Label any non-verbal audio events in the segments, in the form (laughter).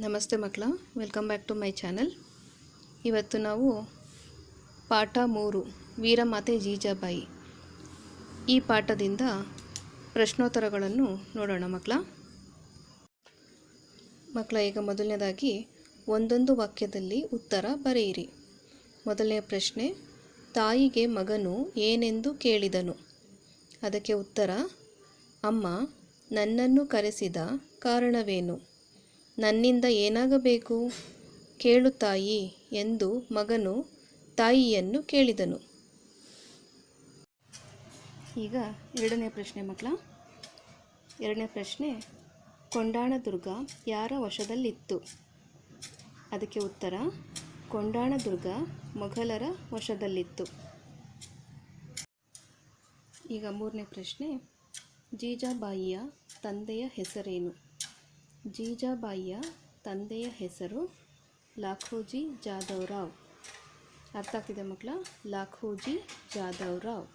ನಮಸ್ತೆ ಮಕ್ಕಳ welcome back to my channel ಇವತ್ತು ನಾವು ಪಾಠ ಮೂರು, ವೀರಮಾತೆ ಜೀಜಾಬಾಯಿ. ಈ ಪಾಠದಿಂದ ಪ್ರಶ್ನೋತ್ತರಗಳನ್ನು ನೋಡೋಣ ಮಕ್ಕಳ. ಮಕ್ಕಳ, ಈಗ ಮೊದಲನೇದಾಗಿ ಒಂದೊಂದು ವಾಕ್ಯದಲ್ಲಿ ಉತ್ತರ ಬರೆಯಿರಿ. ಮೊದಲನೆಯ ಪ್ರಶ್ನೆ, ತಾಯಿಗೆ ಮಗನು ಏನೆಂದು ಕೇಳಿದನು? ಅದಕ್ಕೆ ಉತ್ತರ, ಅಮ್ಮ, ನನ್ನನ್ನು ಕರೆಸಿದ ಕಾರಣವೇನು? ನನ್ನಿಂದ ಏನಾಗಬೇಕು? ಕೇಳು ತಾಯಿ ಎಂದು ಮಗನು ತಾಯಿಯನ್ನು ಕೇಳಿದನು. ಈಗ ಎರಡನೇ ಪ್ರಶ್ನೆ ಮಕ್ಕಳ. ಎರಡನೇ ಪ್ರಶ್ನೆ ಕೊಂಡಾಣ ದುರ್ಗ ಯಾರ ವಶದಲ್ಲಿತ್ತು? ಅದಕ್ಕೆ ಉತ್ತರ ಕೊಂಡಾಣ ದುರ್ಗ ಮೊಘಲರ ವಶದಲ್ಲಿತ್ತು. ಈಗ ಮೂರನೇ ಪ್ರಶ್ನೆ, ಜೀಜಾಬಾಯಿಯ ತಂದೆಯ ಹೆಸರೇನು? ಜೀಜಾಬಾಯಿಯ ತಂದೆಯ ಹೆಸರು ಲಾಖೋಜಿ ಜಾಧವ್ ರಾವ್ ಅರ್ಥ ಆಗ್ತಿದೆ ಮಕ್ಕಳ? ಲಾಖೋಜಿ ಜಾಧವ್ ರಾವ್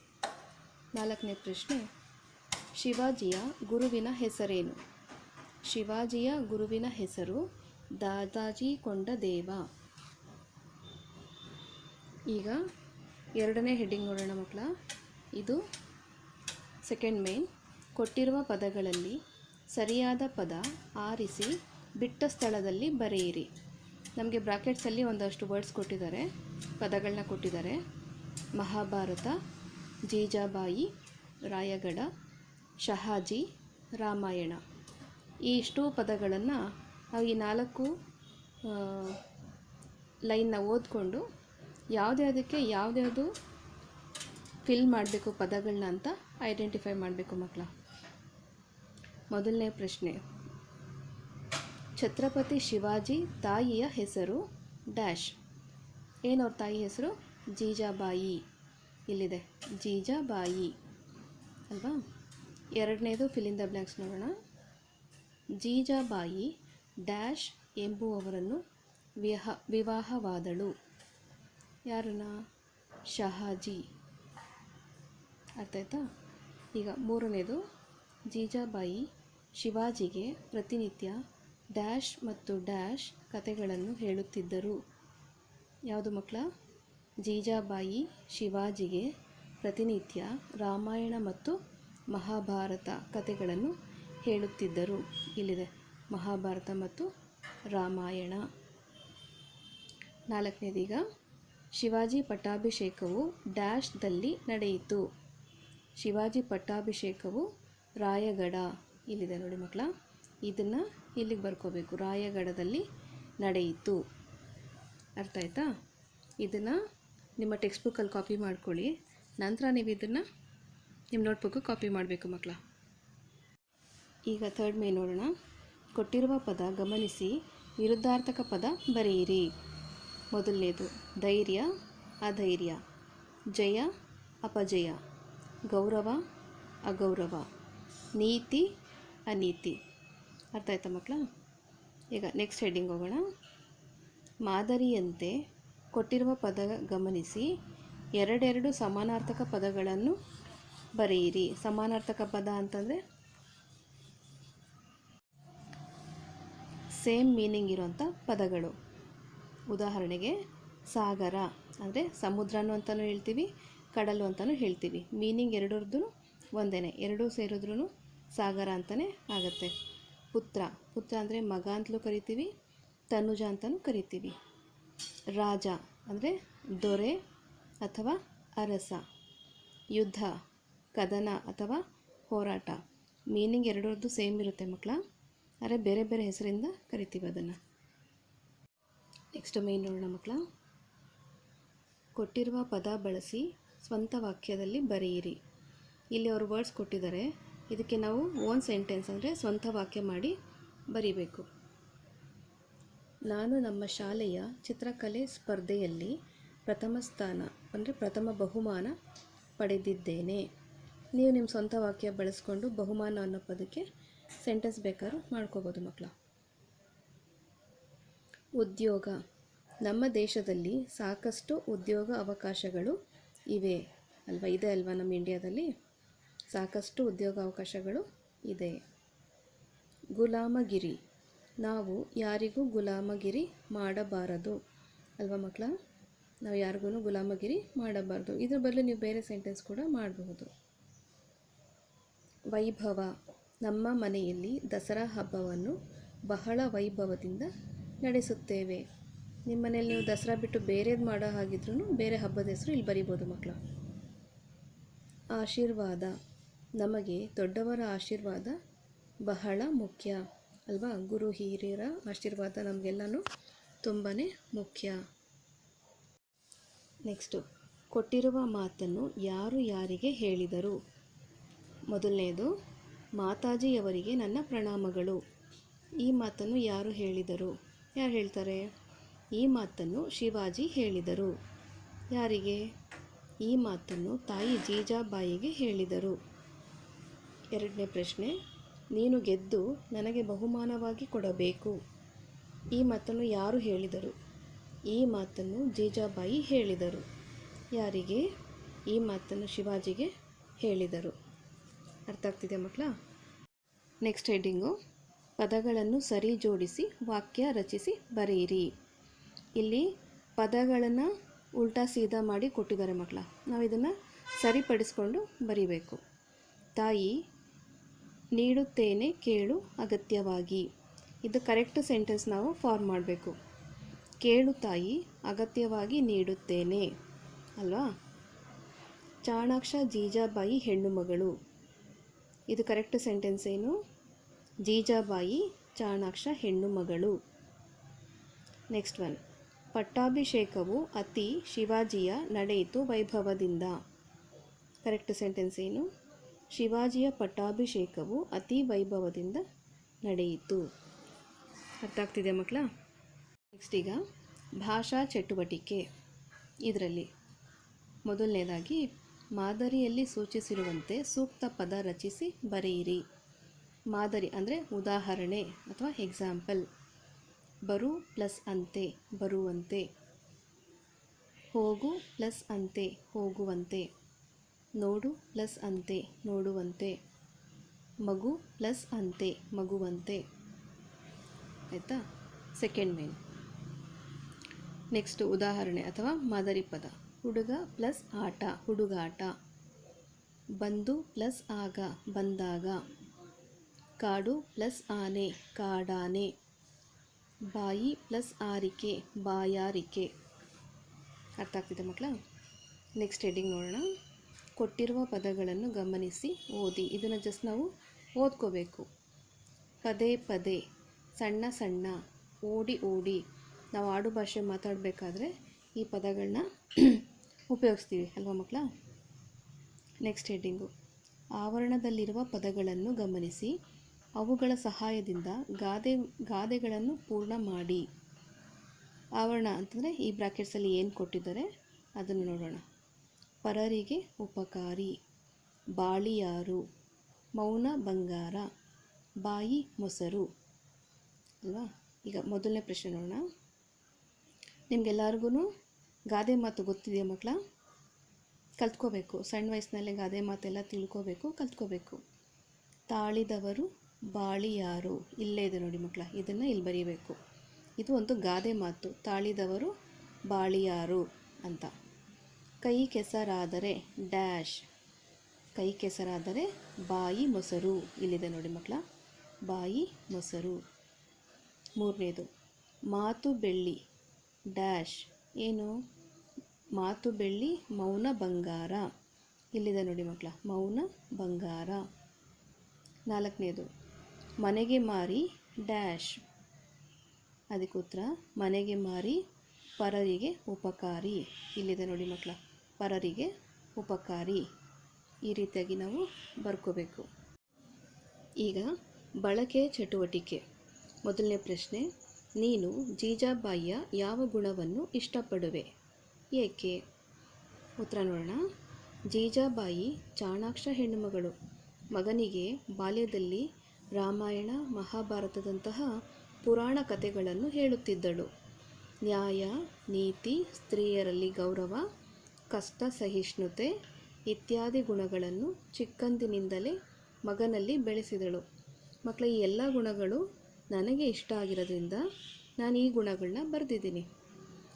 ನಾಲ್ಕನೇ ಪ್ರಶ್ನೆ. ಶಿವಾಜಿಯ ಗುರುವಿನ ಹೆಸರೇನು? ಶಿವಾಜಿಯ ಗುರುವಿನ ಹೆಸರು ದಾದಾಜಿ ಕೊಂಡದೇವ. ಈಗ ಎರಡನೇ ಹೆಡ್ಡಿಂಗ್ ನೋಡೋಣ ಮಕ್ಕಳ. ಇದು ಸೆಕೆಂಡ್ ಮೇನ್. ಕೊಟ್ಟಿರುವ ಪದಗಳಲ್ಲಿ ಸರಿಯಾದ ಪದ ಆರಿಸಿ ಬಿಟ್ಟ ಸ್ಥಳದಲ್ಲಿ ಬರೆಯಿರಿ. ನಮಗೆ ಬ್ರಾಕೆಟ್ಸಲ್ಲಿ ಒಂದಷ್ಟು ವರ್ಡ್ಸ್ ಕೊಟ್ಟಿದ್ದಾರೆ. ಪದಗಳನ್ನ ಕೊಟ್ಟಿದ್ದಾರೆ. ಮಹಾಭಾರತ, ಜೀಜಾಬಾಯಿ ರಾಯಗಢ ಶಹಾಜಿ, ರಾಮಾಯಣ. ಈ ಇಷ್ಟು ಪದಗಳನ್ನು ನಾವು ಈ ನಾಲ್ಕು ಲೈನ್ನ ಓದ್ಕೊಂಡು ಯಾವುದ್ಯಾವುದಕ್ಕೆ ಯಾವ್ದ್ಯಾವುದು ಫಿಲ್ ಮಾಡಬೇಕು ಪದಗಳನ್ನ ಅಂತ ಐಡೆಂಟಿಫೈ ಮಾಡಬೇಕು ಮಕ್ಕಳ ಮೊದಲನೇ ಪ್ರಶ್ನೆ. ಛತ್ರಪತಿ ಶಿವಾಜಿ ತಾಯಿಯ ಹೆಸರು ಡ್ಯಾಶ್. ಏನವ್ರ ತಾಯಿ ಹೆಸರು? ಜೀಜಾಬಾಯಿ. ಇಲ್ಲಿದೆ. ಜೀಜಾಬಾಯಿ. ಅಲ್ವಾ? ಎರಡನೇದು ಫಿಲಿಂದ ಬ್ಲ್ಯಾಂಕ್ಸ್ ನೋಡೋಣ. ಜೀಜಾಬಾಯಿ ಡ್ಯಾಶ್ ಎಂಬುವವರನ್ನು ವಿಹ, ವಿವಾಹವಾದಳು. ಯಾರನ್ನ? ಶಹಾಜಿ. ಅರ್ಥ ಆಯ್ತಾ? ಈಗ ಮೂರನೇದು ಜೀಜಾಬಾಯಿ ಶಿವಾಜಿಗೆ ಪ್ರತಿನಿತ್ಯ ಡ್ಯಾಶ್ ಮತ್ತು ಡ್ಯಾಶ್ ಕತೆಗಳನ್ನು ಹೇಳುತ್ತಿದ್ದರು. ಯಾವುದು ಮಕ್ಕಳ? ಜೀಜಾಬಾಯಿ ಶಿವಾಜಿಗೆ ಪ್ರತಿನಿತ್ಯ ರಾಮಾಯಣ ಮತ್ತು ಮಹಾಭಾರತ ಕತೆಗಳನ್ನು ಹೇಳುತ್ತಿದ್ದರು. ಇಲ್ಲಿದೆ, ಮಹಾಭಾರತ ಮತ್ತು ರಾಮಾಯಣ. ನಾಲ್ಕನೇದೀಗ, ಶಿವಾಜಿ ಪಟ್ಟಾಭಿಷೇಕವು ಡ್ಯಾಶ್ದಲ್ಲಿ ನಡೆಯಿತು. ಶಿವಾಜಿ ಪಟ್ಟಾಭಿಷೇಕವು ರಾಯಗಢ ಇಲ್ಲಿದೆ ನೋಡಿ ಮಕ್ಕಳ. ಇದನ್ನು ಇಲ್ಲಿಗೆ ಬರ್ಕೋಬೇಕು. ರಾಯಗಡದಲ್ಲಿ ನಡೆಯಿತು. ಅರ್ಥ ಆಯ್ತಾ? ಇದನ್ನು ನಿಮ್ಮ ಟೆಕ್ಸ್ಟ್ ಬುಕ್ಕಲ್ಲಿ ಕಾಪಿ ಮಾಡ್ಕೊಳ್ಳಿ. ನಂತರ ನೀವು ಇದನ್ನು ನಿಮ್ಮ ನೋಟ್ಬುಕ್ಕು ಕಾಪಿ ಮಾಡಬೇಕು ಮಕ್ಕಳ. ಈಗ ಥರ್ಡ್ ಮೇ ನೋಡೋಣ. ಕೊಟ್ಟಿರುವ ಪದ ಗಮನಿಸಿ. ವಿರುದ್ಧಾರ್ಥಕ ಪದ ಬರೆಯಿರಿ. ಮೊದಲನೇದು, ಧೈರ್ಯ, ಅಧೈರ್ಯ, ಜಯ, ಅಪಜಯ, ಗೌರವ, ಅಗೌರವ. ನೀತಿ, ಅನೀತಿ. ಅರ್ಥ ಆಯ್ತಾ ಮಕ್ಕಳ? ಈಗ ನೆಕ್ಸ್ಟ್ ಹೆಡ್ಡಿಂಗ್ ಹೋಗೋಣ. ಮಾದರಿಯಂತೆ ಕೊಟ್ಟಿರುವ ಪದ ಗಮನಿಸಿ. ಎರಡೆರಡು ಸಮಾನಾರ್ಥಕ ಪದಗಳನ್ನು ಬರೆಯಿರಿ. ಸಮಾನಾರ್ಥಕ ಪದ ಅಂತಂದರೆ? ಸೇಮ್ ಮೀನಿಂಗ್ ಇರೋಂಥ ಪದಗಳು. ಉದಾಹರಣೆಗೆ ಸಾಗರ, ಅಂದರೆ ಸಮುದ್ರನು ಅಂತಲೂ ಹೇಳ್ತೀವಿ, ಕಡಲು ಅಂತಲೂ ಹೇಳ್ತೀವಿ. ಮೀನಿಂಗ್ ಎರಡರದ್ದು ಒಂದೇ ಎರಡೂ ಸೇರಿದ್ರೂ ಸಾಗರ ಅಂತಲೇ ಆಗುತ್ತೆ. ಪುತ್ರ ಪುತ್ರ ಅಂದರೆ ಮಗ ಅಂತಲೂ ಕರಿತೀವಿ, ತನುಜ ಅಂತಲೂ ಕರಿತೀವಿ. ರಾಜ ಅಂದರೆ ದೊರೆ ಅಥವಾ ಅರಸ. ಯುದ್ಧ, ಕದನ ಅಥವಾ ಹೋರಾಟ. ಮೀನಿಂಗ್ ಎರಡರದ್ದು ಸೇಮ್ ಇರುತ್ತೆ ಮಕ್ಕಳ, ಆದರೆ ಬೇರೆ ಬೇರೆ ಹೆಸರಿಂದ ಕರಿತೀವಿ ಅದನ್ನು. ನೆಕ್ಸ್ಟ್ ಮೇನ್ ನೋಡೋಣ ಮಕ್ಕಳ. ಕೊಟ್ಟಿರುವ ಪದ ಬಳಸಿ ಸ್ವಂತ ವಾಕ್ಯದಲ್ಲಿ ಬರೆಯಿರಿ. ಇಲ್ಲಿ ಅವರು ವರ್ಡ್ಸ್ ಕೊಟ್ಟಿದ್ದಾರೆ. ಇದಕ್ಕೆ ನಾವು ಓನ್ ಸೆಂಟೆನ್ಸ್ ಅಂದರೆ ಸ್ವಂತ ವಾಕ್ಯ ಮಾಡಿ ಬರೀಬೇಕು. ನಾನು ನಮ್ಮ ಶಾಲೆಯ ಚಿತ್ರಕಲೆ ಸ್ಪರ್ಧೆಯಲ್ಲಿ ಪ್ರಥಮ ಸ್ಥಾನ ಅಂದರೆ ಪ್ರಥಮ ಬಹುಮಾನ ಪಡೆದಿದ್ದೇನೆ. ನೀವು ನಿಮ್ಮ ಸ್ವಂತ ವಾಕ್ಯ ಬಳಸ್ಕೊಂಡು ಬಹುಮಾನ ಅನ್ನೋ ಪದಕ್ಕೆ ಸೆಂಟೆನ್ಸ್ ಬೇಕಾದ್ರೂ ಮಾಡ್ಕೋಬೋದು ಮಕ್ಕಳ. ಉದ್ಯೋಗ. ನಮ್ಮ ದೇಶದಲ್ಲಿ ಸಾಕಷ್ಟು ಉದ್ಯೋಗ ಅವಕಾಶಗಳು ಇವೆ. ಅಲ್ವಾ? ಇದೆ ಅಲ್ವಾ ನಮ್ಮ ಇಂಡಿಯಾದಲ್ಲಿ ಸಾಕಷ್ಟು ಉದ್ಯೋಗ ಅವಕಾಶಗಳು ಇದೆ. ಗುಲಾಮಗಿರಿ. ನಾವು ಯಾರಿಗೂ ಗುಲಾಮಗಿರಿ ಮಾಡಬಾರದು. ಅಲ್ವಾ ಮಕ್ಕಳ? ನಾವು ಯಾರಿಗೂ ಗುಲಾಮಗಿರಿ ಮಾಡಬಾರ್ದು. ಇದ್ರ ಬದಲು ನೀವು ಬೇರೆ ಸೆಂಟೆನ್ಸ್ ಕೂಡ ಮಾಡಬಹುದು. ವೈಭವ. ನಮ್ಮ ಮನೆಯಲ್ಲಿ ದಸರಾ ಹಬ್ಬವನ್ನು ಬಹಳ ವೈಭವದಿಂದ ನಡೆಸುತ್ತೇವೆ. ನಿಮ್ಮ ಮನೆಯಲ್ಲಿ ನೀವು ದಸರಾ ಬಿಟ್ಟು ಬೇರೆದು ಮಾಡೋ ಹಾಗಿದ್ರೂ ಬೇರೆ ಹಬ್ಬದ ಹೆಸರು ಇಲ್ಲಿ ಬರಿಬೋದು ಮಕ್ಕಳು. ಆಶೀರ್ವಾದ. ನಮಗೆ ದೊಡ್ಡವರ ಆಶೀರ್ವಾದ ಬಹಳ ಮುಖ್ಯ, ಅಲ್ವಾ? ಗುರು ಹಿರಿಯರ ಆಶೀರ್ವಾದ ನಮಗೆಲ್ಲನೂ ತುಂಬಾ ಮುಖ್ಯ. ನೆಕ್ಸ್ಟು ಕೊಟ್ಟಿರುವ ಮಾತನ್ನು ಯಾರು ಯಾರಿಗೆ ಹೇಳಿದರು? ಮೊದಲನೇದು, ಮಾತಾಜಿಯವರಿಗೆ ನನ್ನ ಪ್ರಣಾಮಗಳು. ಈ ಮಾತನ್ನು ಯಾರು ಹೇಳಿದರು? ಯಾರು ಹೇಳ್ತಾರೆ? ಈ ಮಾತನ್ನು ಶಿವಾಜಿ ಹೇಳಿದರು. ಯಾರಿಗೆ? ಈ ಮಾತನ್ನು ತಾಯಿ ಜೀಜಾಬಾಯಿಗೆ ಹೇಳಿದರು. ಎರಡನೇ ಪ್ರಶ್ನೆ, ನೀನು ಗೆದ್ದು ನನಗೆ ಬಹುಮಾನವಾಗಿ ಕೊಡಬೇಕು. ಈ ಮಾತನ್ನು ಯಾರು ಹೇಳಿದರು? ಈ ಮಾತನ್ನು ಜೀಜಾಬಾಯಿ ಹೇಳಿದರು. ಯಾರಿಗೆ? ಈ ಮಾತನ್ನು ಶಿವಾಜಿಗೆ ಹೇಳಿದರು. ಅರ್ಥ ಆಗ್ತಿದೆ ಮಕ್ಕಳ? ನೆಕ್ಸ್ಟ್ ಹೆಡ್ಡಿಂಗು, ಪದಗಳನ್ನು ಸರಿ ಜೋಡಿಸಿ ವಾಕ್ಯ ರಚಿಸಿ ಬರೆಯಿರಿ. ಇಲ್ಲಿ ಪದಗಳನ್ನು ಉಲ್ಟಾ ಸೀದಾ ಮಾಡಿ ಕೊಟ್ಟಿದ್ದಾರೆ ಮಕ್ಕಳ. ನಾವು ಇದನ್ನು ಸರಿಪಡಿಸ್ಕೊಂಡು ಬರೀಬೇಕು. ತಾಯಿ ನೀಡುತ್ತೇನೆ ಕೇಳು ಅಗತ್ಯವಾಗಿ. ಇದು ಕರೆಕ್ಟ್ ಸೆಂಟೆನ್ಸ್ ನಾವು ಫಾರ್ಮ್ ಮಾಡಬೇಕು. ಕೇಳು ತಾಯಿ, ಅಗತ್ಯವಾಗಿ ನೀಡುತ್ತೇನೆ. ಅಲ್ವಾ? ಚಾಣಾಕ್ಷ ಜೀಜಾಬಾಯಿ ಹೆಣ್ಣು ಮಗಳು. ಇದು ಕರೆಕ್ಟ್ ಸೆಂಟೆನ್ಸ್ ಏನು? ಜೀಜಾಬಾಯಿ, ಚಾಣಾಕ್ಷ ಹೆಣ್ಣು ಮಗಳು. Next one. ಪಟ್ಟಾಭಿಷೇಕವು ಅತಿ ಶಿವಾಜಿಯ ನಡೆಯಿತು ವೈಭವದಿಂದ. ಕರೆಕ್ಟ್ ಸೆಂಟೆನ್ಸ್ ಏನು? ಶಿವಾಜಿಯ ಪಟ್ಟಾಭಿಷೇಕವು ಅತಿ ವೈಭವದಿಂದ ನಡೆಯಿತು. ಅರ್ಥ ಆಗ್ತಿದೆ ಮಕ್ಕಳ? ನೆಕ್ಸ್ಟ್ ಈಗ ಭಾಷಾ ಚಟುವಟಿಕೆ. ಇದರಲ್ಲಿ ಮೊದಲನೇದಾಗಿ ಮಾದರಿಯಲ್ಲಿ ಸೂಚಿಸಿರುವಂತೆ ಸೂಕ್ತ ಪದ ರಚಿಸಿ ಬರೆಯಿರಿ. ಮಾದರಿ ಅಂದರೆ ಉದಾಹರಣೆ ಅಥವಾ ಎಕ್ಸಾಂಪಲ್ ಬರು ಪ್ಲಸ್ ಅಂತೆ, ಬರುವಂತೆ. ಹೋಗು ಪ್ಲಸ್ ಅಂತೆ, ಹೋಗುವಂತೆ. ನೋಡು ಪ್ಲಸ್ ಅಂತೆ, ನೋಡುವಂತೆ. ಮಗು ಪ್ಲಸ್ ಅಂತೆ, ಮಗುವಂತೆ. ಆಯಿತಾ? ಸೆಕೆಂಡ್ ಮೇನ್ ನೆಕ್ಸ್ಟ್ ಉದಾಹರಣೆ ಅಥವಾ ಮಾದರಿ ಪದ. ಹುಡುಗ ಪ್ಲಸ್ ಆಟ, ಹುಡುಗಾಟ. ಬಂದು ಪ್ಲಸ್ ಆಗ, ಬಂದಾಗ. ಕಾಡು ಪ್ಲಸ್ ಆನೆ, ಕಾಡಾನೆ. ಬಾಯಿ ಪ್ಲಸ್ ಆರಿಕೆ, ಬಾಯಾರಿಕೆ. ಅರ್ಥ ಆಗ್ತಿದೆ ಮಕ್ಕಳ? ನೆಕ್ಸ್ಟ್ ಹೆಡ್ಡಿಂಗ್ ನೋಡೋಣ. ಕೊಟ್ಟಿರುವ ಪದಗಳನ್ನು ಗಮನಿಸಿ, ಓದಿ. ಇದನ್ನು ಜಸ್ಟ್ ನಾವು ಓದ್ಕೋಬೇಕು. ಪದೇ ಪದೇ, ಸಣ್ಣ ಸಣ್ಣ, ಓಡಿ ಓಡಿ ನಾವು ಆಡು ಭಾಷೆ ಮಾತಾಡಬೇಕಾದ್ರೆ ಈ ಪದಗಳನ್ನ (clears throat) ಉಪಯೋಗಿಸ್ತೀವಿ, ಅಲ್ವಾ ಮಕ್ಕಳ? ನೆಕ್ಸ್ಟ್ ಹೆಡ್ಡಿಂಗು ಆವರಣದಲ್ಲಿರುವ ಪದಗಳನ್ನು ಗಮನಿಸಿ. ಅವುಗಳ ಸಹಾಯದಿಂದ ಗಾದೆ, ಗಾದೆಗಳನ್ನು ಪೂರ್ಣ ಮಾಡಿ. ಆವರಣ ಅಂತಂದರೆ ಈ ಬ್ರಾಕೆಟ್ಸಲ್ಲಿ ಏನು ಕೊಟ್ಟಿದ್ದಾರೆ, ಅದನ್ನು ನೋಡೋಣ. ಪರರಿಗೆ ಉಪಕಾರಿ. ಬಾಳಿಯಾರು, ಮೌನ ಬಂಗಾರ, ಬಾಯಿ ಮೊಸರು. ಅಲ್ವಾ? ಈಗ ಮೊದಲನೇ ಪ್ರಶ್ನೆ ನೋಡೋಣ. ನಿಮಗೆಲ್ಲರಿಗೂ ಗಾದೆ ಮಾತು ಗೊತ್ತಿದೆಯಾ ಮಕ್ಕಳ? ಕಲ್ತ್ಕೋಬೇಕು. ಸಣ್ಣ ವಯಸ್ಸಿನಲ್ಲೇ ಗಾದೆ ಮಾತೆಲ್ಲ ತಿಳ್ಕೋಬೇಕು, ಕಲ್ತ್ಕೋಬೇಕು. ತಾಳಿದವರು ಬಾಳಿಯಾರು. ಇಲ್ಲೇ ಇದೆ ನೋಡಿ ಮಕ್ಕಳ, ಇದನ್ನು ಇಲ್ಲಿ ಬರೀಬೇಕು. ಇದು ಒಂದು ಗಾದೆ ಮಾತು. ತಾಳಿದವರು ಬಾಳಿಯಾರು ಅಂತ. ಕೈ ಕೆಸರಾದರೆ ಡ್ಯಾಶ್. ಕೈ ಕೆಸರಾದರೆ ಬಾಯಿ ಮೊಸರು. ಇಲ್ಲಿದೆ ನೋಡಿ ಮಕ್ಕಳ. ಬಾಯಿ ಮೊಸರು. ಮೂರನೇದು, ಮಾತು ಬೆಳ್ಳಿ. ಡ್ಯಾಶ್ ಏನು? ಮಾತು ಬೆಳ್ಳಿ, ಮೌನ ಬಂಗಾರ. ಇಲ್ಲಿದೆ ನೋಡಿ ಮಕ್ಕಳ, ಮೌನ ಬಂಗಾರ. ನಾಲ್ಕನೇದು, ಮನೆಗೆ ಮಾರಿ ಡ್ಯಾಶ್. ಅದಕ್ಕೆ ಉತ್ತರ, ಮನೆಗೆ ಮಾರಿ ಪರರಿಗೆ ಉಪಕಾರಿ. ಇಲ್ಲಿದೆ ನೋಡಿ ಮಕ್ಕಳ. ಪರರಿಗೆ ಉಪಕಾರಿ. ಈ ರೀತಿಯಾಗಿ ನಾವು ಬರ್ಕೋಬೇಕು. ಈಗ ಬಳಕೆ ಚಟುವಟಿಕೆ. ಮೊದಲನೇ ಪ್ರಶ್ನೆ, ನೀನು ಜೀಜಾಬಾಯಿಯ ಯಾವ ಗುಣವನ್ನು ಇಷ್ಟಪಡುವೆ? ಏಕೆ? ಉತ್ತರ ನೋಡೋಣ. ಜೀಜಾಬಾಯಿ ಚಾಣಾಕ್ಷ ಹೆಣ್ಣುಮಗಳು. ಮಗನಿಗೆ ಬಾಲ್ಯದಲ್ಲಿ ರಾಮಾಯಣ, ಮಹಾಭಾರತದಂತಹ ಪುರಾಣ ಕಥೆಗಳನ್ನು ಹೇಳುತ್ತಿದ್ದಳು. ನ್ಯಾಯ, ನೀತಿ, ಸ್ತ್ರೀಯರಲ್ಲಿ ಗೌರವ ಕಷ್ಟ ಸಹಿಷ್ಣುತೆ ಇತ್ಯಾದಿ ಗುಣಗಳನ್ನು ಚಿಕ್ಕಂದಿನಿಂದಲೇ ಮಗನಲ್ಲಿ ಬೆಳೆಸಿದಳು. ಮಕ್ಕಳ ಈ ಎಲ್ಲ ಗುಣಗಳು ನನಗೆ ಇಷ್ಟ ಆಗಿರೋದ್ರಿಂದ ನಾನು ಈ ಗುಣಗಳನ್ನ ಬರೆದಿದ್ದೀನಿ.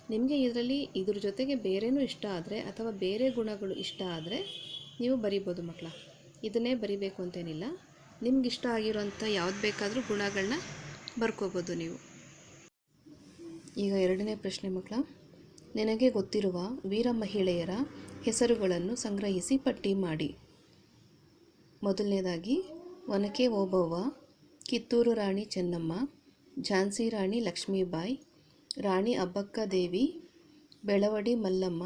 ನಿಮಗೆ ಇದರಲ್ಲಿ ಇದ್ರ ಜೊತೆಗೆ ಬೇರೆನೂ ಇಷ್ಟ ಆದರೆ ಅಥವಾ ಬೇರೆ ಗುಣಗಳು ಇಷ್ಟ ಆದರೆ ನೀವು ಬರಿಬೋದು ಮಕ್ಕಳ ಇದನ್ನೇ ಬರಿಬೇಕು ಅಂತೇನಿಲ್ಲ. ನಿಮ್ಗೆ ಇಷ್ಟ ಆಗಿರೋಂಥ ಯಾವ್ದು ಬೇಕಾದರೂ ಗುಣಗಳನ್ನ ಬರ್ಕೋಬೋದು ನೀವು. ಈಗ ಎರಡನೇ ಪ್ರಶ್ನೆ ಮಕ್ಕಳ ನಿನಗೆ ಗೊತ್ತಿರುವ ವೀರ ಮಹಿಳೆಯರ ಹೆಸರುಗಳನ್ನು ಸಂಗ್ರಹಿಸಿ ಪಟ್ಟಿ ಮಾಡಿ. ಮೊದಲನೇದಾಗಿ ಒನಕೆ ಓಬವ್ವ ಕಿತ್ತೂರು ರಾಣಿ ಚೆನ್ನಮ್ಮ, ಝಾನ್ಸಿ ರಾಣಿ ಲಕ್ಷ್ಮೀಬಾಯಿ, ರಾಣಿ ಅಬ್ಬಕ್ಕ ದೇವಿ, ಬೆಳವಡಿ ಮಲ್ಲಮ್ಮ,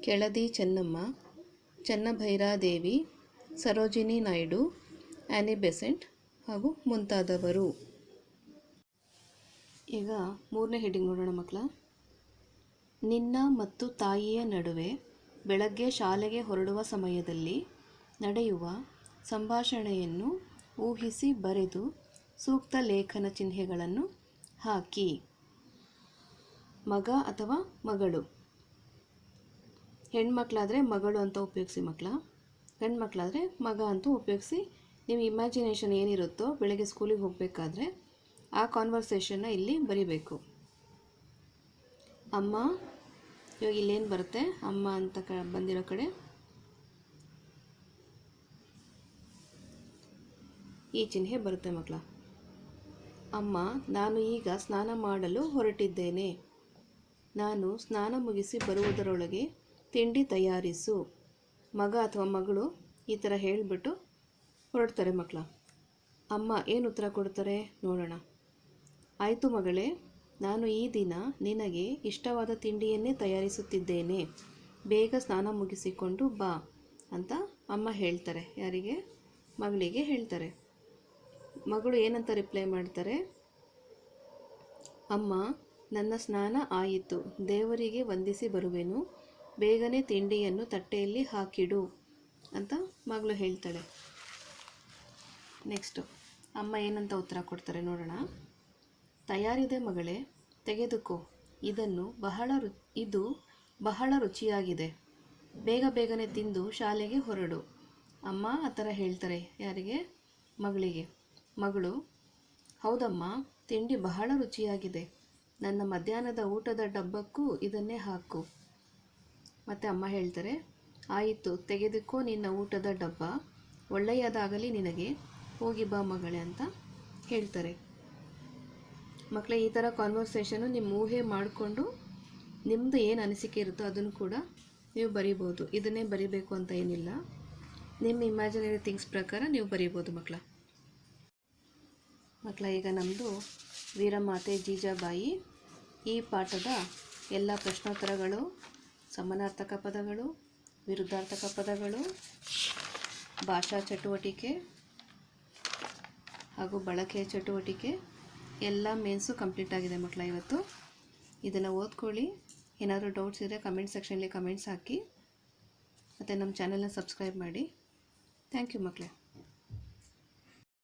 ಕೆಳದಿ ಚೆನ್ನಮ್ಮ ಚೆನ್ನಭೈರಾದೇವಿ ಸರೋಜಿನಿ ನಾಯ್ಡು ಆ್ಯನಿ ಬೆಸೆಂಟ್ ಹಾಗೂ ಮುಂತಾದವರು. ಈಗ ಮೂರನೇ ಹೆಡ್ಡಿಂಗ್ ನೋಡೋಣ ಮಕ್ಕಳ. ನಿನ್ನ ಮತ್ತು ತಾಯಿಯ ನಡುವೆ ಬೆಳಗ್ಗೆ ಶಾಲೆಗೆ ಹೊರಡುವ ಸಮಯದಲ್ಲಿ ನಡೆಯುವ ಸಂಭಾಷಣೆಯನ್ನು ಊಹಿಸಿ ಬರೆದು ಸೂಕ್ತ ಲೇಖನ ಚಿಹ್ನೆಗಳನ್ನು ಹಾಕಿ. ಮಗ ಅಥವಾ ಮಗಳು? ಹೆಣ್ಮಕ್ಳಾದರೆ ಮಗಳು ಅಂತ ಉಪಯೋಗಿಸಿ ಮಕ್ಕಳ ಗಂಡ್ಮಕ್ಳಾದರೆ ಮಗ ಅಂತ ಉಪಯೋಗಿಸಿ ನಿಮ್ಮ ಇಮ್ಯಾಜಿನೇಷನ್ ಏನಿರುತ್ತೋ ಬೆಳಗ್ಗೆ ಸ್ಕೂಲಿಗೆ ಹೋಗಬೇಕಾದ್ರೆ ಆ ಕಾನ್ವರ್ಸೇಷನ್ನ ಇಲ್ಲಿ ಬರಿಬೇಕು. ಅಮ್ಮ ಇವಾಗ ಇಲ್ಲೇನು ಬರುತ್ತೆ? ಅಮ್ಮ ಅಂತ ಕ ಬಂದಿರೋ ಕಡೆ. ಈ ಚಿಹ್ನೆ ಬರುತ್ತೆ ಮಕ್ಕಳ ಅಮ್ಮ, ನಾನು ಈಗ ಸ್ನಾನ ಮಾಡಲು ಹೊರಟಿದ್ದೇನೆ. ನಾನು ಸ್ನಾನ ಮುಗಿಸಿ ಬರುವುದರೊಳಗೆ ತಿಂಡಿ ತಯಾರಿಸು. ಮಗ ಅಥವಾ ಮಗಳು ಈ ಥರ ಹೇಳಿಬಿಟ್ಟು ಹೊರಡ್ತಾರೆ ಮಕ್ಕಳ ಅಮ್ಮ, ಏನು ಉತ್ತರ ಕೊಡ್ತಾರೆ? ನೋಡೋಣ. ಆಯಿತು ಮಗಳೇ. ನಾನು ಈ ದಿನ ನಿನಗೆ ಇಷ್ಟವಾದ ತಿಂಡಿಯನ್ನೇ ತಯಾರಿಸುತ್ತಿದ್ದೇನೆ. ಬೇಗ ಸ್ನಾನ ಮುಗಿಸಿಕೊಂಡು ಬಾ ಅಂತ ಅಮ್ಮ ಹೇಳ್ತಾರೆ. ಯಾರಿಗೆ? ಮಗಳಿಗೆ ಹೇಳ್ತಾರೆ. ಮಗಳು ಏನಂತ ರಿಪ್ಲೈ ಮಾಡ್ತಾರೆ? ಅಮ್ಮ, ನನ್ನ ಸ್ನಾನ ಆಯಿತು. ದೇವರಿಗೆ ವಂದಿಸಿ ಬರುವೆನು. ಬೇಗನೆ ತಿಂಡಿಯನ್ನು ತಟ್ಟೆಯಲ್ಲಿ ಹಾಕಿಡು ಅಂತ ಮಗಳು ಹೇಳ್ತಾಳೆ. ನೆಕ್ಸ್ಟು ಅಮ್ಮ ಏನಂತ ಉತ್ತರ ಕೊಡ್ತಾರೆ ನೋಡೋಣ. ತಯಾರಿದೆ ಮಗಳೇ, ತೆಗೆದುಕೋ. ಇದನ್ನು ಬಹಳ ರು, ಇದು ಬಹಳ ರುಚಿಯಾಗಿದೆ. ಬೇಗ ಬೇಗನೆ ತಿಂದು ಶಾಲೆಗೆ ಹೊರಡು. ಅಮ್ಮ ಆ ಥರ ಹೇಳ್ತಾರೆ ಯಾರಿಗೆ? ಮಗಳಿಗೆ. ಮಗಳು, ಹೌದಮ್ಮ, ತಿಂಡಿ ಬಹಳ ರುಚಿಯಾಗಿದೆ. ನನ್ನ ಮಧ್ಯಾಹ್ನದ ಊಟದ ಡಬ್ಬಕ್ಕೂ ಇದನ್ನೇ ಹಾಕು. ಮತ್ತು ಅಮ್ಮ ಹೇಳ್ತಾರೆ, ಆಯಿತು, ತೆಗೆದುಕೋ ನಿನ್ನ ಊಟದ ಡಬ್ಬ. ಒಳ್ಳೆಯದಾಗಲಿ ನಿನಗೆ. ಹೋಗಿ ಬಾ ಮಗಳೇ ಅಂತ ಹೇಳ್ತಾರೆ. ಮಕ್ಕಳೇ ಈ ಥರ ಕಾನ್ವರ್ಸೇಷನು ನಿಮ್ಮ ಊಹೆ ಮಾಡಿಕೊಂಡು ನಿಮ್ಮದು ಏನು ಅನಿಸಿಕೆ ಇರುತ್ತೋ ಅದನ್ನು ಕೂಡ ನೀವು ಬರಿಬೋದು ಇದನ್ನೇ ಬರಿಬೇಕು ಅಂತ ಏನಿಲ್ಲ. ನಿಮ್ಮ ಇಮ್ಯಾಜಿನರಿ ಥಿಂಗ್ಸ್ ಪ್ರಕಾರ ನೀವು ಬರಿಬೋದು ಮಕ್ಕಳ ಮಕ್ಕಳ ಈಗ ನಮ್ಮದು ವೀರಮಾತೆ ಜೀಜಾಬಾಯಿ ಈ ಪಾಠದ ಎಲ್ಲ ಪ್ರಶ್ನೋತ್ತರಗಳು, ಸಮಾನಾರ್ಥಕ ಪದಗಳು, ವಿರುದ್ಧಾರ್ಥಕ ಪದಗಳು, ಭಾಷಾ ಚಟುವಟಿಕೆ ಹಾಗೂ ಬಳಕೆಯ ಚಟುವಟಿಕೆ ಎಲ್ಲ ಮೇನ್ಸು ಕಂಪ್ಲೀಟ್ ಆಗಿದೆ ಮಕ್ಕಳ ಇವತ್ತು. ಇದನ್ನು ಓದ್ಕೊಳ್ಳಿ. ಏನಾದರೂ ಡೌಟ್ಸ್ ಇದ್ದರೆ ಕಮೆಂಟ್ ಸೆಕ್ಷನಲ್ಲಿ ಕಮೆಂಟ್ಸ್ ಹಾಕಿ. ಮತ್ತು ನಮ್ಮ ಚಾನಲ್ನ ಸಬ್ಸ್ಕ್ರೈಬ್ ಮಾಡಿ. ಥ್ಯಾಂಕ್ ಯು ಮಕ್ಕಳೇ